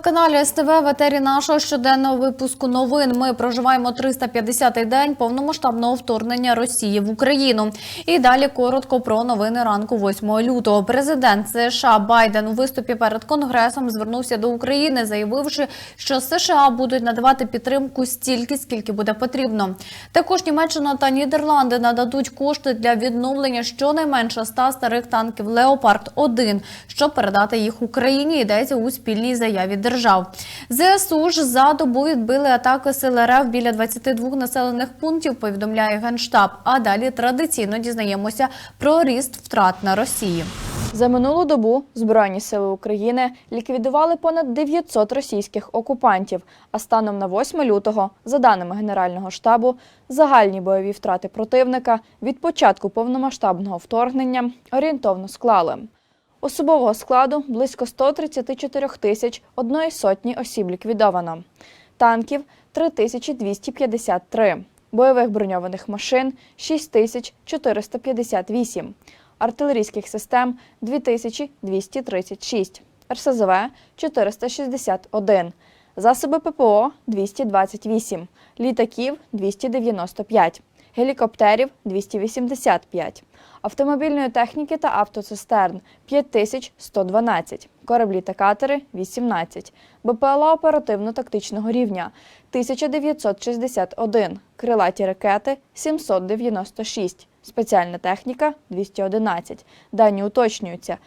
Телеканалі СТВ в етері нашого щоденного випуску новин. Ми проживаємо 350-й день повномасштабного вторгнення Росії в Україну. І далі коротко про новини ранку 8 лютого. Президент США Байден у виступі перед конгресом звернувся до України, заявивши, що США будуть надавати підтримку стільки, скільки буде потрібно. Також Німеччина та Нідерланди нададуть кошти для відновлення щонайменше 100 старих танків Леопард 1 щоб передати їх Україні. Йдеться у спільній заяві держав. ЗСУ ж за добу відбили атаки сил РФ біля 22 населених пунктів. Повідомляє генштаб. А далі традиційно дізнаємося про ріст втрат на Росії. За минулу добу Збройні сили України ліквідували понад 900 російських окупантів. А станом на 8 лютого, за даними Генерального штабу, загальні бойові втрати противника від початку повномасштабного вторгнення орієнтовно склали. Особового складу близько 134 тисяч одної сотні осіб ліквідовано. Танків 3253, бойових броньованих машин 6458, артилерійських систем 2236, РСЗВ 461, засоби ППО 228, літаків 295, гелікоптерів 285, автомобільної техніки та автоцистерн 5112, кораблі та катери 18, БПЛА оперативно-тактичного рівня 1961, крилаті ракети 796, спеціальна техніка 211. Дані уточнюються.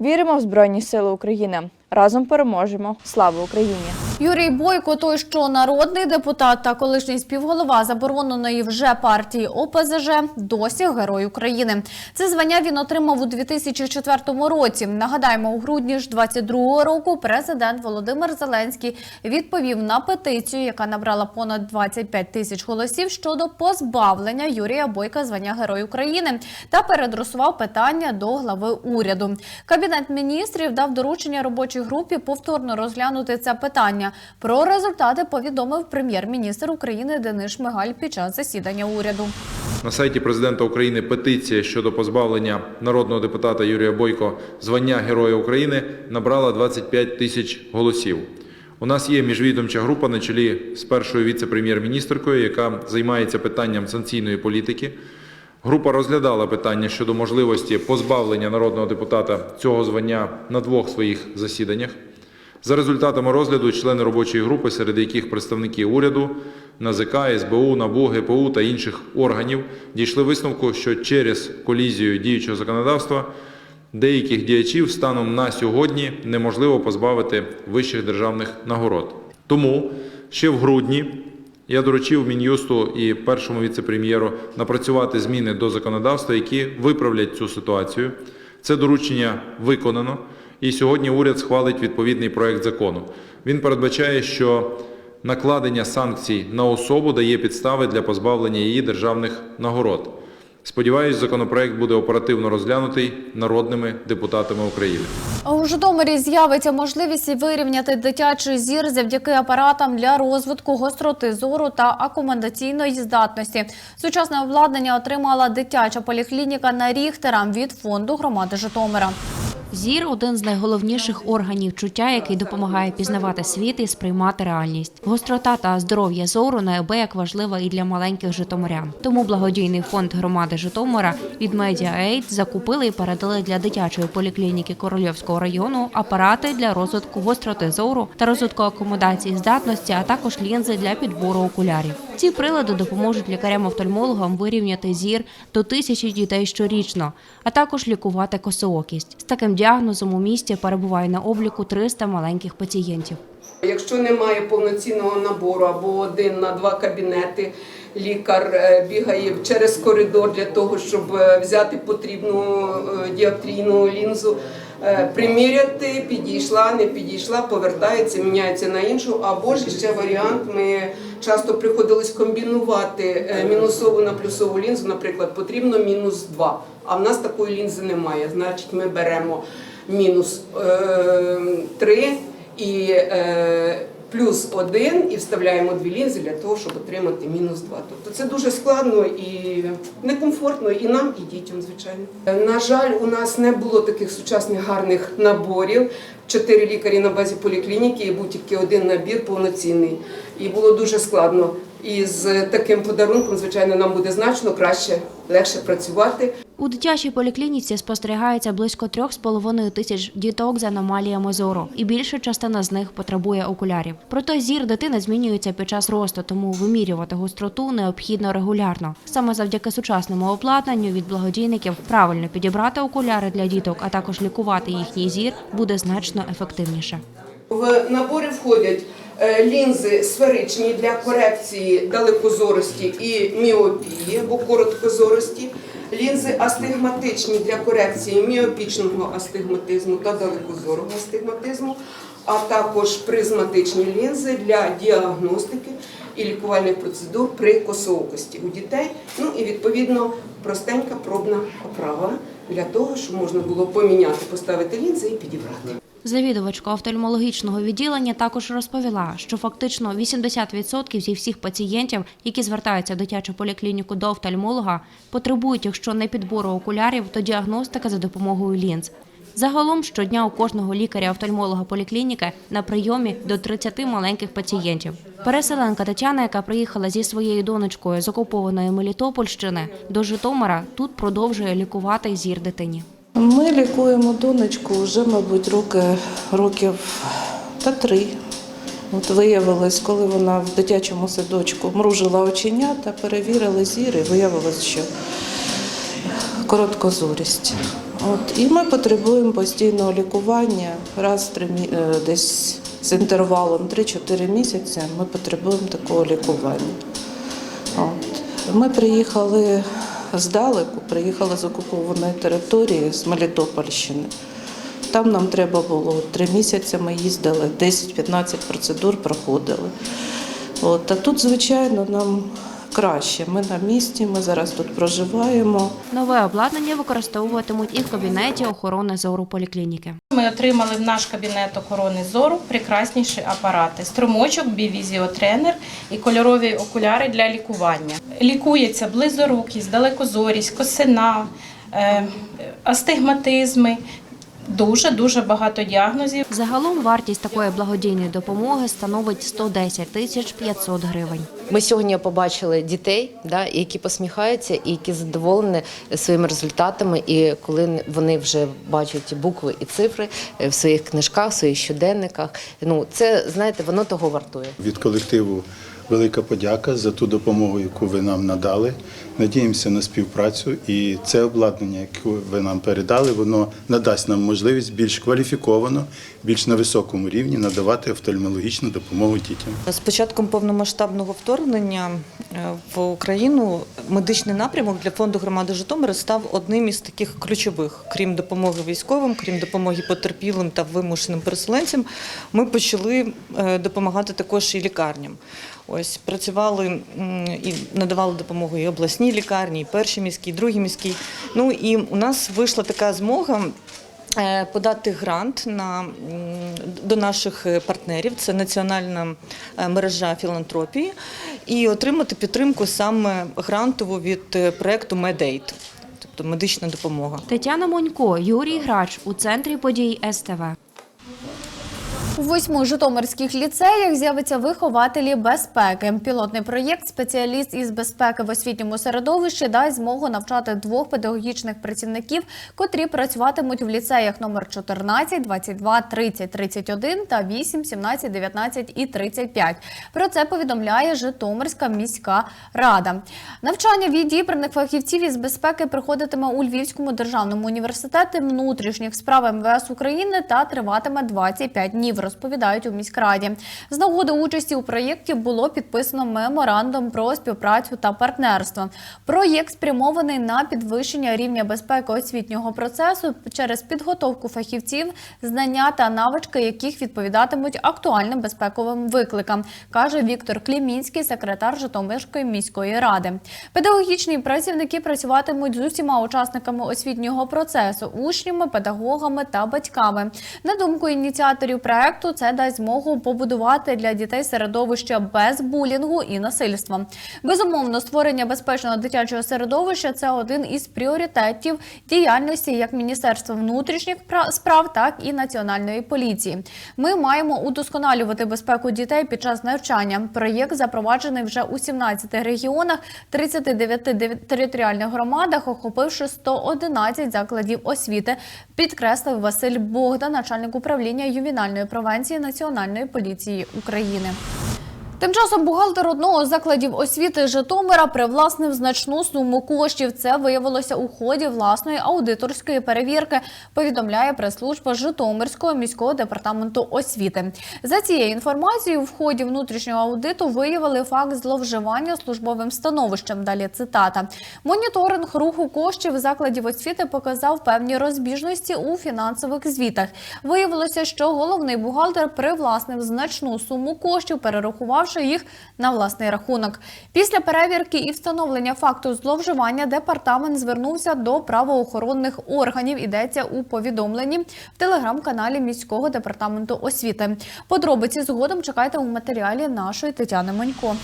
Віримо в Збройні Сили України. Разом переможемо. Слава Україні! Юрій Бойко, той, що народний депутат та колишній співголова забороненої вже партії ОПЗЖ, досі герой України. Це звання він отримав у 2004 році. Нагадаємо, у грудні ж 22 року президент Володимир Зеленський відповів на петицію, яка набрала понад 25 тисяч голосів щодо позбавлення Юрія Бойка звання Герой України та передрусував питання до глави уряду. Кабінет міністрів дав доручення робочій групі повторно розглянути це питання. Про результати повідомив прем'єр-міністр України Денис Шмигаль під час засідання уряду. На сайті президента України петиція щодо позбавлення народного депутата Юрія Бойко звання Героя України набрала 25 тисяч голосів. У нас є міжвідомча група на чолі з першою віце-прем'єр-міністркою, яка займається питанням санкційної політики. Група розглядала питання щодо можливості позбавлення народного депутата цього звання на двох своїх засіданнях. За результатами розгляду члени робочої групи, серед яких представники уряду, НАЗК, СБУ, НАБУ, ГПУ та інших органів, дійшли висновку, що через колізію діючого законодавства деяких діячів станом на сьогодні неможливо позбавити вищих державних нагород. Тому ще в грудні я доручив Мін'юсту і першому віце-прем'єру напрацювати зміни до законодавства, які виправлять цю ситуацію. Це доручення виконано, і сьогодні уряд схвалить відповідний проект закону. Він передбачає, що накладення санкцій на особу дає підстави для позбавлення її державних нагород. Сподіваюсь, законопроект буде оперативно розглянутий народними депутатами України. У Житомирі з'явиться можливість вирівняти дитячий зір завдяки апаратам для розвитку гостроти зору та акомендаційної здатності. Сучасне обладнання отримала дитяча поліклініка на Ріхтера від фонду громади Житомира. Зір один з найголовніших органів чуття, який допомагає пізнавати світ і сприймати реальність. Гострота та здоров'я зору неабияк важлива і для маленьких житомирян. Тому благодійний фонд громади Житомира від Aid закупили і передали для дитячої поліклініки Корольовського району апарати для розвитку гостроти зору та розвитку акомодації здатності, а також лінзи для підбору окулярів. Ці прилади допоможуть лікарям-офтальмологам вирівняти зір до тисячі дітей щорічно, а також лікувати косоокість. З таким діагнозом у місті перебуває на обліку 300 маленьких пацієнтів. Якщо немає повноцінного набору або один на два кабінети, лікар е, бігає через коридор для того, щоб е, взяти потрібну е, лінзу, е, приміряти, підійшла, не підійшла, повертається, міняється на іншу. Або ж ще варіант. Ми часто приходилось комбінувати мінусову на плюсову лінзу. Наприклад, потрібно мінус 2, а в нас такої лінзи немає. Значить, ми беремо мінус 3 і е, плюс 1 і вставляємо дві лінзи для того, щоб отримати мінус 2. Тобто це дуже складно і некомфортно і нам, і дітям, звичайно. Е, На жаль, у нас не було таких сучасних гарних наборів. Чотири лікарі на базі поліклініки і був тільки один набір повноцінний. І було дуже складно. І з таким подарунком, звичайно, нам буде значно краще, легше працювати. У дитячій поліклініці спостерігається близько 3,5 тисяч діток з аномаліями зору, і більша частина з них потребує окулярів. Проте зір дитини змінюється під час росту, тому вимірювати гостроту необхідно регулярно. Саме завдяки сучасному обладнанню від благодійників правильно підібрати окуляри для діток, а також лікувати їхній зір буде значно ефективніше. В набори входять е, лінзи сферичні для корекції далекозорості і міопії або короткозорості, лінзи астигматичні для корекції міопічного астигматизму та далекозорого астигматизму, а також призматичні лінзи для діагностики і лікувальних процедур при косоокості у дітей. Ну і відповідно простенька пробна оправа для того, щоб можна було поміняти, поставити лінзи і підібрати. Завідувачка офтальмологічного відділення також розповіла, що фактично 80% зі всіх пацієнтів, які звертаються в дитячу поліклініку до офтальмолога, потребують, якщо не підбору окулярів, то діагностика за допомогою лінз. Загалом щодня у кожного лікаря-офтальмолога поліклініки на прийомі до 30 маленьких пацієнтів. Переселенка Тетяна, яка приїхала зі своєю донечкою з окупованої Мелітопольщини до Житомира, тут продовжує лікувати зір дитині. Ми лікуємо донечку вже, мабуть, роки, років та три. От виявилось, коли вона в дитячому садочку мружила оченята, перевірили зір і виявилось, що короткозорість. От, і ми потребуємо постійного лікування раз три е, десь з інтервалом 3-4 місяці ми потребуємо такого лікування. От. Ми приїхали здалеку, приїхала з окупованої території, з Мелітопольщини. Там нам треба було три місяці, ми їздили, 10-15 процедур проходили. От. А тут, звичайно, нам краще. Ми на місці, ми зараз тут проживаємо. Нове обладнання використовуватимуть і в кабінеті охорони зору поліклініки. Ми отримали в наш кабінет охорони зору прекрасніші апарати: струмочок, бівізіотренер і кольорові окуляри для лікування. Лікується близорукість, далекозорість, косина, е, астигматизми. Дуже дуже багато діагнозів. Загалом вартість такої благодійної допомоги становить 110 тисяч 500 гривень. Ми сьогодні побачили дітей, да, які посміхаються і які задоволені своїми результатами. І коли вони вже бачать букви і цифри е, в своїх книжках, в своїх щоденниках, ну це знаєте, воно того вартує. Від колективу велика подяка за ту допомогу, яку ви нам надали. Надіємося на співпрацю, і це обладнання, яке ви нам передали, воно надасть нам можливість більш кваліфіковано, більш на високому рівні надавати офтальмологічну допомогу дітям. З початком повномасштабного вторгнення е, в Україну медичний напрямок для фонду громади Житомира став одним із таких ключових. Крім допомоги військовим, крім допомоги потерпілим та вимушеним переселенцям, ми почали е, допомагати також і лікарням. Ось працювали і надавали допомогу і обласній лікарні, і першій міській, і другій міській. Ну і у нас вийшла така змога. е, Подати грант на, до наших е, партнерів, це національна е, мережа філантропії, і отримати підтримку саме грантову від проекту MedAid, тобто медична допомога. Тетяна Монько, Юрій Грач у центрі подій СТВ. У восьми житомирських ліцеях з'явиться вихователі безпеки. Пілотний проєкт Спеціаліст із безпеки в освітньому середовищі дасть змогу навчати двох педагогічних працівників, котрі працюватимуть в ліцеях номер 14, 22, 30, 31 та 8, 17, 19 і 35. Про це повідомляє Житомирська міська рада. Навчання відібраних фахівців із безпеки проходитиме у Львівському державному університеті внутрішніх справ МВС України та триватиме 25 днів. Розповідають у міськраді. З нагоди участі у проєкті було підписано меморандум про співпрацю та партнерство. Проєкт спрямований на підвищення рівня безпеки освітнього процесу через підготовку фахівців, знання та навички, яких відповідатимуть актуальним безпековим викликам, каже Віктор Клімінський, секретар Житомирської міської ради. Педагогічні працівники працюватимуть з усіма учасниками освітнього процесу, учнями, педагогами та батьками. На думку ініціаторів проекту, це дасть змогу побудувати для дітей середовище без булінгу і насильства. Безумовно, створення безпечного дитячого середовища це один із пріоритетів діяльності як Міністерства внутрішніх пра- справ, так і національної поліції. Ми маємо удосконалювати безпеку дітей під час навчання. Проєкт запроваджений вже у 17 регіонах, 39 дев- територіальних громадах, охопивши 111 закладів освіти, підкреслив Василь Богдан, начальник управління ювінальної превенції Національної поліції України. Тим часом бухгалтер одного з закладів освіти Житомира привласнив значну суму коштів. Це виявилося у ході власної аудиторської перевірки. Повідомляє прес-служба Житомирського міського департаменту освіти. За цією інформацією, в ході внутрішнього аудиту виявили факт зловживання службовим становищем. Далі цитата: моніторинг руху коштів закладів освіти показав певні розбіжності у фінансових звітах. Виявилося, що головний бухгалтер привласнив значну суму коштів, перерахувавши їх на власний рахунок. Після перевірки і встановлення факту зловживання департамент звернувся до правоохоронних органів. Йдеться у повідомленні в телеграм-каналі міського департаменту освіти. Подробиці згодом чекайте у матеріалі нашої Тетяни Манько.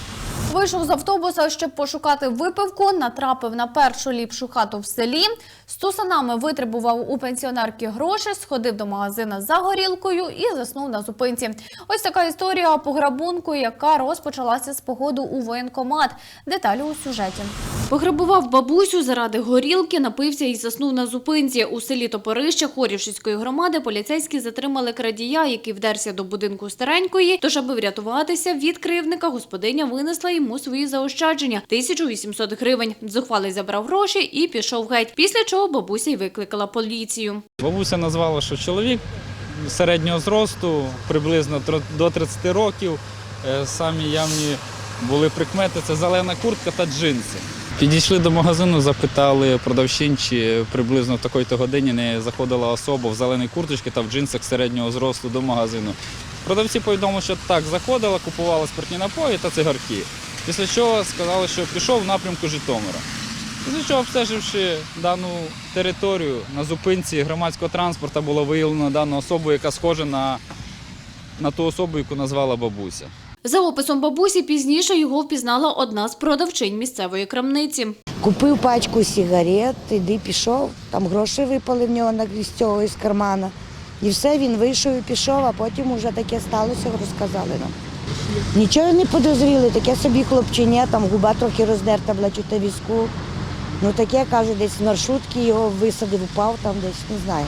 Вийшов з автобуса, щоб пошукати випивку, натрапив на першу ліпшу хату в селі. З тусанами витребував у пенсіонерки гроші, сходив до магазина за горілкою і заснув на зупинці. Ось така історія пограбунку, яка розпочалася з погоду у воєнкомат. Деталі у сюжеті. Пограбував бабусю заради горілки, напився і заснув на зупинці. У селі Топорище Хорівщицької громади поліцейські затримали крадія, який вдерся до будинку старенької. Тож, аби врятуватися від кривника, господиня винесла йому свої заощадження 1800 гривень. Зухвалий забрав гроші і пішов геть. Після чого бабуся й викликала поліцію. Бабуся назвала, що чоловік середнього зросту, приблизно до 30 років. Е, Самі явні були прикмети це зелена куртка та джинси. Підійшли до магазину, запитали продавчин, чи приблизно в такій-то годині не заходила особа в зеленій курточці та в джинсах середнього зросту до магазину. Продавці повідомили, що так, заходила, купувала спиртні напої та цигарки. Після чого сказали, що пішов в напрямку Житомира. Після чого, обстеживши дану територію на зупинці громадського транспорту, було виявлено дану особу, яка схожа на, на ту особу, яку назвала бабуся. За описом бабусі пізніше його впізнала одна з продавчинь місцевої крамниці. Купив пачку сигарет, іди пішов, там гроші випали в нього на цього із кармана. І все, він вийшов і пішов, а потім вже таке сталося, розказали нам. Нічого не подозріли, таке собі хлопчиня, там губа трохи роздерта була чути візку. Ну таке, каже, десь з маршрутки його висадив, упав там десь, не знаю.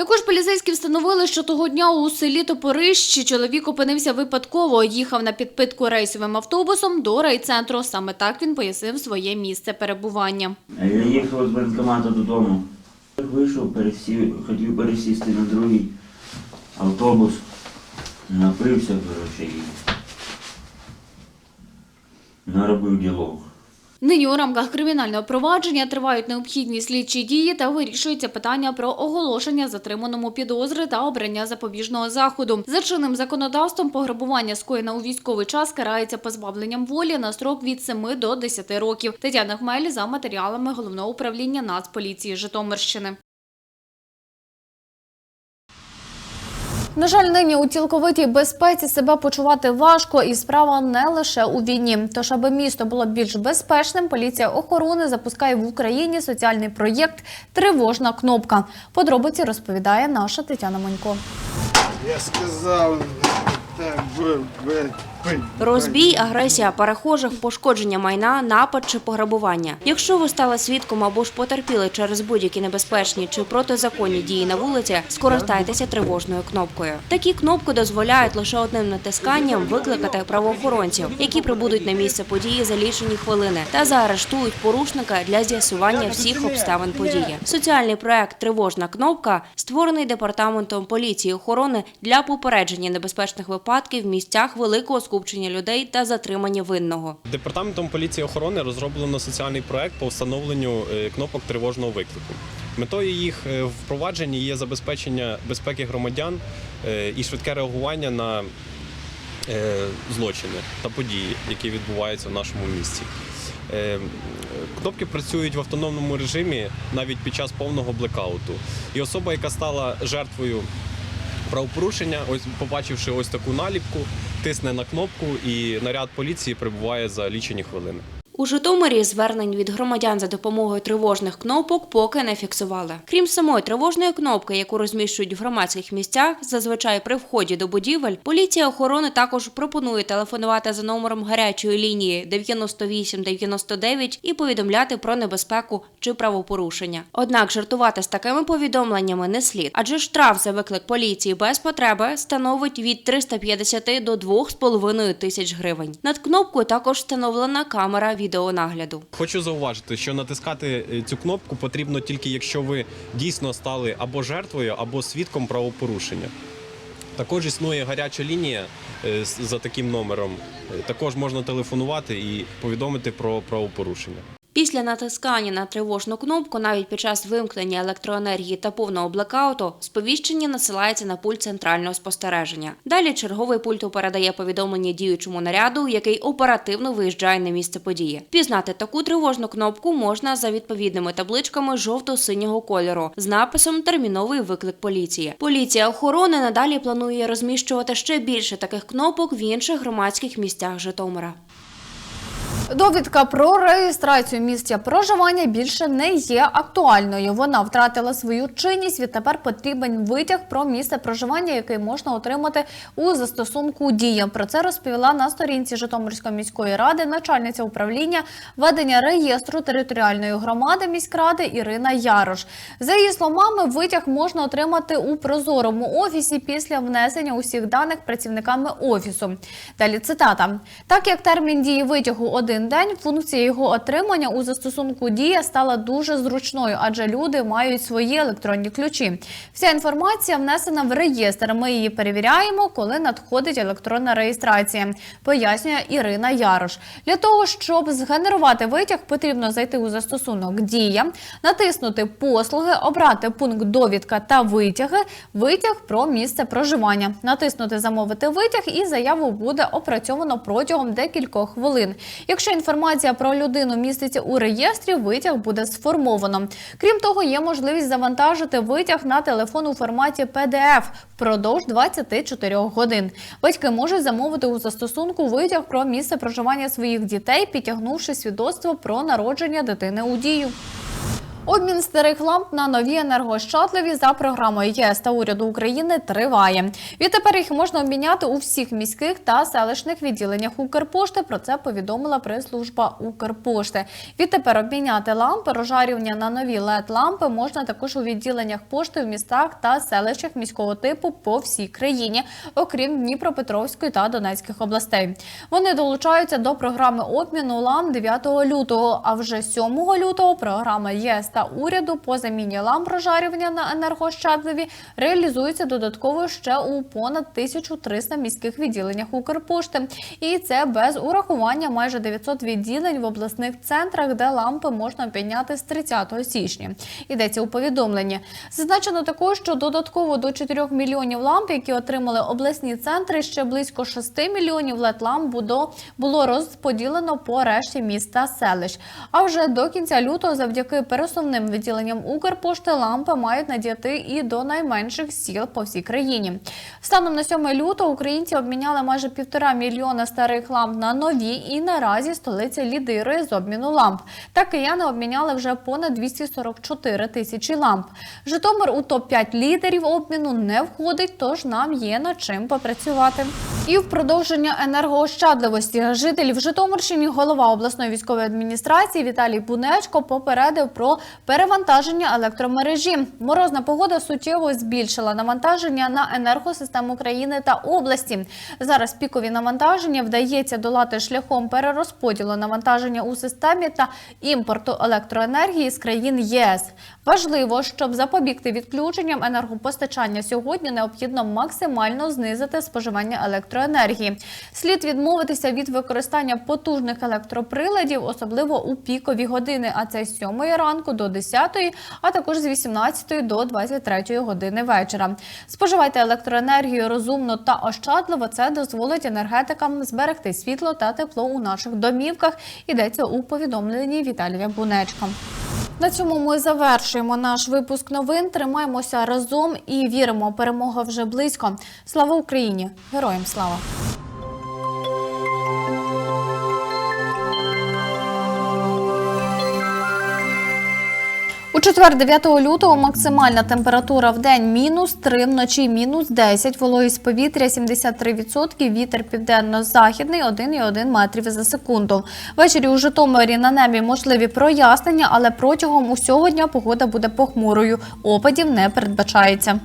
Також поліцейські встановили, що того дня у селі Топорищі чоловік опинився випадково. Їхав на підпитку рейсовим автобусом до райцентру. Саме так він пояснив своє місце перебування. Я їхав з банкомату додому. Вийшов, пересів, хотів пересісти на другий автобус, напився, коротше, і наробив ділок. Нині у рамках кримінального провадження тривають необхідні слідчі дії та вирішується питання про оголошення затриманому підозри та обрання запобіжного заходу. За чинним законодавством пограбування скоєна у військовий час карається позбавленням волі на строк від 7 до 10 років. Тетяна Хмель за матеріалами головного управління Нацполіції Житомирщини. На жаль, нині у цілковитій безпеці себе почувати важко, і справа не лише у війні. Тож, аби місто було більш безпечним, поліція охорони запускає в Україні соціальний проєкт Тривожна кнопка. Подробиці розповідає наша Тетяна Манько. Я сказав, так, Розбій, агресія перехожих, пошкодження майна, напад чи пограбування. Якщо ви стали свідком або ж потерпіли через будь-які небезпечні чи протизаконні дії на вулиці, скористайтеся тривожною кнопкою. Такі кнопки дозволяють лише одним натисканням викликати правоохоронців, які прибудуть на місце події за лічені хвилини та заарештують порушника для з'ясування всіх обставин події. Соціальний проект Тривожна кнопка створений департаментом поліції охорони для попередження небезпечних випадків в місцях великого скупчення людей та затримання винного. Департаментом поліції охорони розроблено соціальний проект по встановленню е, кнопок тривожного виклику. Метою їх е, впровадження є забезпечення безпеки громадян е, і швидке реагування на злочини та події, які відбуваються в нашому місті. Кнопки працюють в автономному режимі навіть під час повного блекауту. І особа, яка стала жертвою правопорушення, ось побачивши ось таку наліпку, тисне на кнопку, і наряд поліції прибуває за лічені хвилини. У Житомирі звернень від громадян за допомогою тривожних кнопок поки не фіксували. Крім самої тривожної кнопки, яку розміщують в громадських місцях, зазвичай при вході до будівель, поліція охорони також пропонує телефонувати за номером гарячої лінії 9899 і повідомляти про небезпеку чи правопорушення. Однак жартувати з такими повідомленнями не слід, адже штраф за виклик поліції без потреби становить від 350 до 2,5 тисяч гривень. Над кнопкою також встановлена камера відеонагляду. Хочу зауважити, що натискати е, цю кнопку потрібно тільки якщо ви дійсно стали або жертвою, або свідком правопорушення. Також існує гаряча лінія е, за таким номером. Е, Також можна телефонувати і повідомити про правопорушення. Після натискання на тривожну кнопку, навіть під час вимкнення електроенергії та повного блекауту, сповіщення насилається на пульт центрального спостереження. Далі черговий пульту передає повідомлення діючому наряду, який оперативно виїжджає на місце події. Пізнати таку тривожну кнопку можна за відповідними табличками жовто-синього кольору з написом Терміновий виклик поліції. Поліція охорони надалі планує розміщувати ще більше таких кнопок в інших громадських місцях Житомира. Довідка про реєстрацію місця проживання більше не є актуальною. Вона втратила свою чинність. Відтепер потрібен витяг про місце проживання, який можна отримати у застосунку дія. Про це розповіла на сторінці Житомирської міської ради начальниця управління ведення реєстру територіальної громади міськради Ірина Ярош. За її словами, витяг можна отримати у прозорому офісі після внесення усіх даних працівниками офісу. Далі цитата: так як термін дії витягу один день, функція його отримання у застосунку дія стала дуже зручною, адже люди мають свої електронні ключі. Вся інформація внесена в реєстр. Ми її перевіряємо, коли надходить електронна реєстрація, пояснює Ірина Ярош. Для того щоб згенерувати витяг, потрібно зайти у застосунок Дія, натиснути послуги, обрати пункт довідка та витяги, витяг про місце проживання, натиснути замовити витяг, і заяву буде опрацьовано протягом декількох хвилин. Якщо інформація про людину міститься у реєстрі, витяг буде сформовано. Крім того, є можливість завантажити витяг на телефон у форматі PDF впродовж 24 годин. Батьки можуть замовити у застосунку витяг про місце проживання своїх дітей, підтягнувши свідоцтво про народження дитини у дію. Обмін старих ламп на нові енергощадливі за програмою ЄС та уряду України триває. Відтепер їх можна обміняти у всіх міських та селищних відділеннях Укрпошти. Про це повідомила прес-служба Укрпошти. Відтепер обміняти лампи розжарювання на нові led лампи можна також у відділеннях пошти в містах та селищах міського типу по всій країні, окрім Дніпропетровської та Донецьких областей. Вони долучаються до програми обміну ламп 9 лютого. А вже 7 лютого програма ЄС та уряду по заміні ламп розжарювання на енергощадливі реалізується додатково ще у понад 1300 міських відділеннях Укрпошти. І це без урахування майже 900 відділень в обласних центрах, де лампи можна обміняти з 30 січня. Йдеться у повідомленні. Зазначено також, що додатково до 4 мільйонів ламп, які отримали обласні центри, ще близько 6 мільйонів led ламп було, розподілено по решті міст та селищ. А вже до кінця лютого, завдяки пересувним відділенням Укрпошти, лампи мають надійти і до найменших сіл по всій країні. Станом на 7 лютого українці обміняли майже півтора мільйона старих ламп на нові, і наразі столиця лідирує з обміну ламп. Та кияни обміняли вже понад 244 тисячі ламп. Житомир у топ 5 лідерів обміну не входить, тож нам є над чим попрацювати. І в продовження енергоощадливості жителів Житомирщини голова обласної військової адміністрації Віталій Бунечко попередив про перевантаження електромережі. Морозна погода суттєво збільшила навантаження на енергосистему країни та області. Зараз пікові навантаження вдається долати шляхом перерозподілу навантаження у системі та імпорту електроенергії з країн ЄС. Важливо, щоб запобігти відключенням енергопостачання сьогодні, необхідно максимально знизити споживання електроенергії. Слід відмовитися від використання потужних електроприладів, особливо у пікові години, а це з 7 ранку до 10, а також з 18 до 23 години вечора. Споживайте електроенергію розумно та ощадливо. Це дозволить енергетикам зберегти світло та тепло у наших домівках. Йдеться у повідомленні Віталія Бунечка. На цьому ми завершуємо наш випуск новин. Тримаємося разом і віримо, перемога вже близько. Слава Україні! Героям слава! Четвер, 9 лютого, максимальна температура в день мінус 3, вночі мінус 10, вологість повітря 73%, вітер південно-західний 1,1 метрів за секунду. Ввечері у Житомирі на небі можливі прояснення, але протягом усього дня погода буде похмурою. Опадів не передбачається.